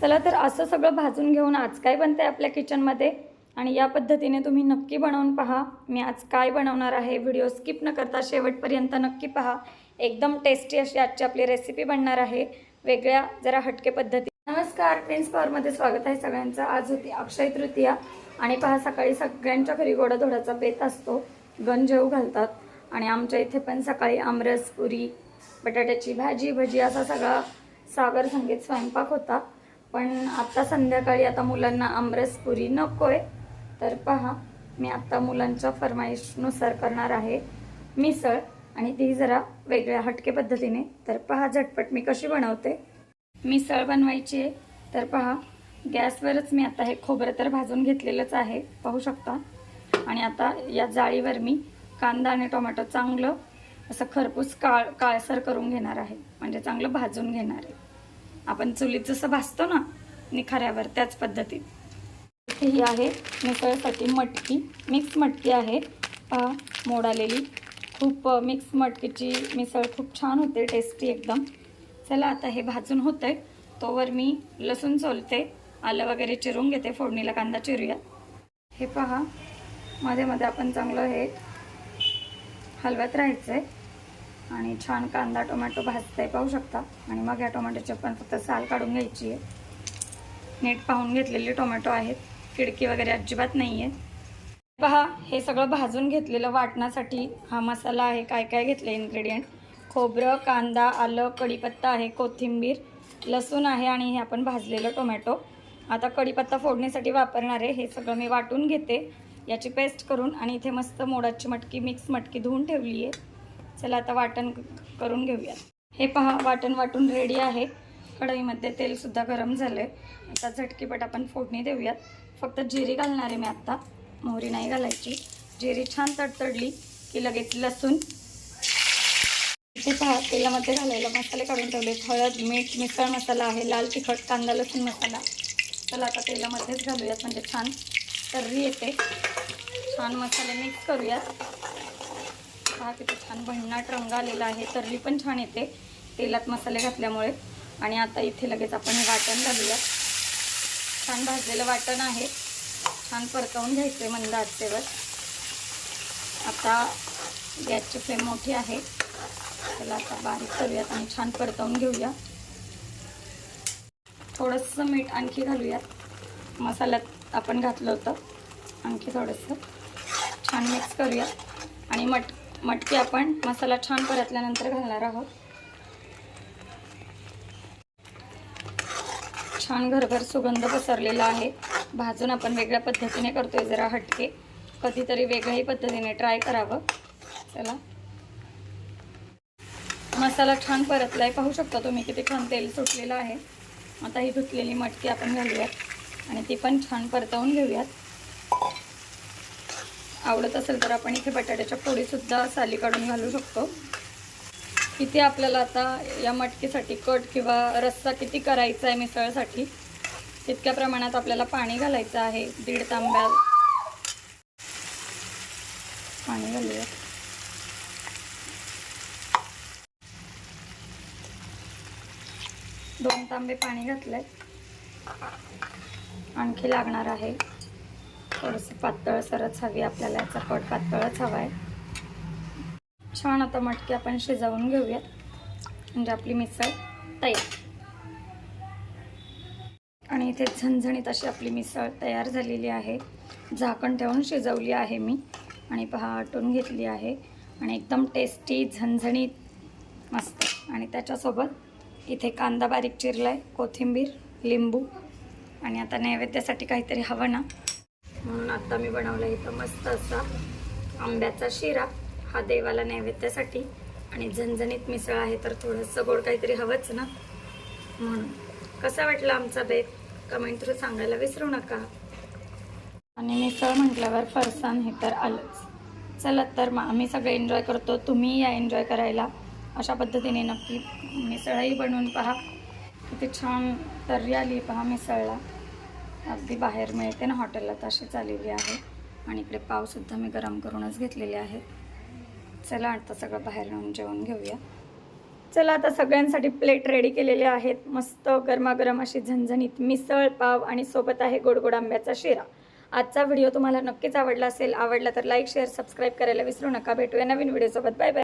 चला तर असं सगळं भाजून घेऊन आज काय बनते आपल्या किचनमध्ये? आणि या पद्धतीने तुम्ही नक्की बनवून पहा. मी आज काय बनवणार आहे व्हिडिओ स्किप न करता शेवटपर्यंत नक्की पहा. एकदम टेस्टी अशी आजची आपली रेसिपी बनणार आहे. वेगळ्या जरा हटके पद्धती नमस्कार प्रिन्स पॉवरमध्ये स्वागत आहे सगळ्यांचं. आज होती अक्षय तृतीया. आणि पहा सकाळी सगळ्यांच्या घरी गोडाधोडाचा बेत असतो. गण जेऊ घालतात. आणि आमच्या इथे पण सकाळी आमरस पुरी बटाट्याची भाजी भजी असा सगळा सागर संगीत स्वयंपाक होता. पण आता संध्याकाळी आता मुलांना आमरस पुरी नकोय. तर पहा मी आता मुलांच्या फरमाईशनुसार करणार आहे मिसळ आणि ती जरा वेगळ्या हटके पद्धतीने. तर पहा झटपट मी कशी बनवते. मिसळ बनवायची आहे. तर पहा गॅसवरच मी आता हे खोबरं तर भाजून घेतलेलंच आहे पाहू शकता. आणि आता या जाळीवर मी कांदा आणि टोमॅटो चांगलं असं खरपूस काळ काळसर करून घेणार आहे. म्हणजे चांगलं भाजून घेणार आहे. आपण चुलीत जसं भाजतो ना निखाऱ्यावर त्याच पद्धतीत. इथे ही आहे मिसळसाठी मटकी मिक्स मटकी आहे. पहा मोड आलेली खूप मिक्स मटकीची मिसळ खूप छान होते टेस्टी एकदम. चला आता हे भाजून होतं आहे तोवर मी लसूण सोलते आलं वगैरे चिरून घेते फोडणीला कांदा चिरूया. हे पहा मध्ये मध्ये आपण चांगलं हे हलवत राहायचं आहे आणि छान कांदा टोमॅटो भाजताय पाहू शकता. आणि मग या टोमॅटोची आपण फक्त साल काढून घ्यायची आहे. नीट पाहून घेतलेले टोमॅटो आहेत. खिडकी वगैरे अजिबात नाही आहे पहा हे सगळं भाजून घेतलेलं वाटण्यासाठी हा मसाला आहे. काय काय घेतलं इन्ग्रेडियंट खोबरं कांदा आलं कढीपत्ता आहे कोथिंबीर लसूण आहे आणि हे आपण भाजलेलं टोमॅटो. आता कढीपत्ता फोडणीसाठी वापरणार आहे. हे सगळं मी वाटून घेते. याची पेस्ट करून आणि इथे मस्त मोडाची मटकी मिक्स मटकी धुवून ठेवली आहे. चला आता वाटण करून घेऊया हे पहा वाटण वाटून रेडी आहे. कढईमध्ये तेलसुद्धा गरम झालं आहे आता झटकीपट आपण फोडणी देऊयात. फक्त जिरी घालणार आहे मी आत्ता मोहरी नाही घालायची. जिरी छान तडतडली की लगेच लसूण. इथे पहा तेलामध्ये घालायला मसाले काढून ठेवले. हळद मीठ मिसळ मसाला आहे. लाल तिखट कांदा लसूण मसाला. चला आता तेलामध्येच घालूयात म्हणजे छान. तर्री येते. छान मसाले मिक्स करूयात. पहा किती छान भन्नाट रंग आलेला आहे. तर्री पण छान येते. तेलात मसाले घातल्यामुळे. आणि आता इथे लगेच आपण हे वाटण घालूया. छान भाजलेलं वाटण आहे. छान परतवून घ्यायचं आहे मंद आचेवर. आता गॅसची फ्लेम मोठी आहे. त्याला आता बारीक करूयात आणि छान परतवून घेऊया. थोडंसं मीठ आणखी घालूयात. मसाल्यात आपण घातलं होतं. आणखी थोडंसं. छान मिक्स करूया आणि मट मटकी आपण मसाला छान परतल्यानंतर घालणार आहोत. छान घरभर सुगंध पसरलेला आहे. भाजून आपण वेगळ्या पद्धतीने करतोय जरा हटके. कधीतरी वेगळ्याही पद्धतीने ट्राय करावं. चला. मसाला छान परतलाय. पाहू शकता तुम्ही किती छान तेल सुटलेलं आहे. आता ही धुतलेली मटकी आपण घालूयात आणि ती पण छान परतवून घेऊयात. आवडत असेल तर आपण इथे बटाट्याच्या फोडीसुद्धा साली काढून घालू शकतो. किती आपल्याला आता या मटकीसाठी कट किंवा रस्सा किती करायचा आहे मिसळसाठी तितक्या प्रमाणात आपल्याला पाणी घालायचं आहे. दीड तांब्या पाणी घालूया. दोन तांबे पाणी घातलंय. आणखी लागणार आहे. थोडंसं पातळसरच हवी आपल्याला याचा कट पातळच हवा आहे छान आता मटकी आपण शिजवून घेऊयात. म्हणजे आपली मिसळ तयार. आणि इथे झणझणीत अशी आपली मिसळ तयार झालेली आहे. झाकण ठेवून शिजवली आहे मी. आणि पहा आटून घेतली आहे. आणि एकदम टेस्टी झणझणीत मस्त. आणि त्याच्यासोबत इथे कांदा बारीक चिरला आहे कोथिंबीर लिंबू. आणि आता नैवेद्यासाठी काहीतरी हवं ना म्हणून आत्ता मी बनवला इथं मस्त असा आंब्याचा शिरा. हा देवाला नैवेद्यासाठी. आणि झणझणीत मिसळ आहे तर थोडंसं गोड काहीतरी हवंच ना? म्हणून. कसा वाटला आमचा बेत? कमेंट थ्रू सांगायला विसरू नका. आणि मिसळ म्हटल्यावर फरसाण हे तर आलंच. चला तर मग आम्ही सगळे एन्जॉय करतो. तुम्ही या एन्जॉय करायला. अशा पद्धतीने नक्की मिसळही बनवून पहा. किती छान तर्री आली पहा मिसळला. अगदी बाहेर मिळते ना हॉटेलला तशीच आलेली आहे. आणि इकडे पावसुद्धा मी गरम करूनच घेतलेले आहे चला आता सगळं बाहेर आणून जेवण घेऊया. चला आता सगळ्यांसाठी प्लेट रेडी केलेले आहेत. मस्त गरमागरम अशी झणझणीत मिसळ पाव आणि सोबत आहे गोड गोड आंब्याचा शिरा. आजचा व्हिडिओ तुम्हाला नक्कीच आवडला असेल आवडला तर लाईक शेअर सबस्क्राईब करायला विसरू नका. भेटूया नवीन व्हिडिओसोबत बाय बाय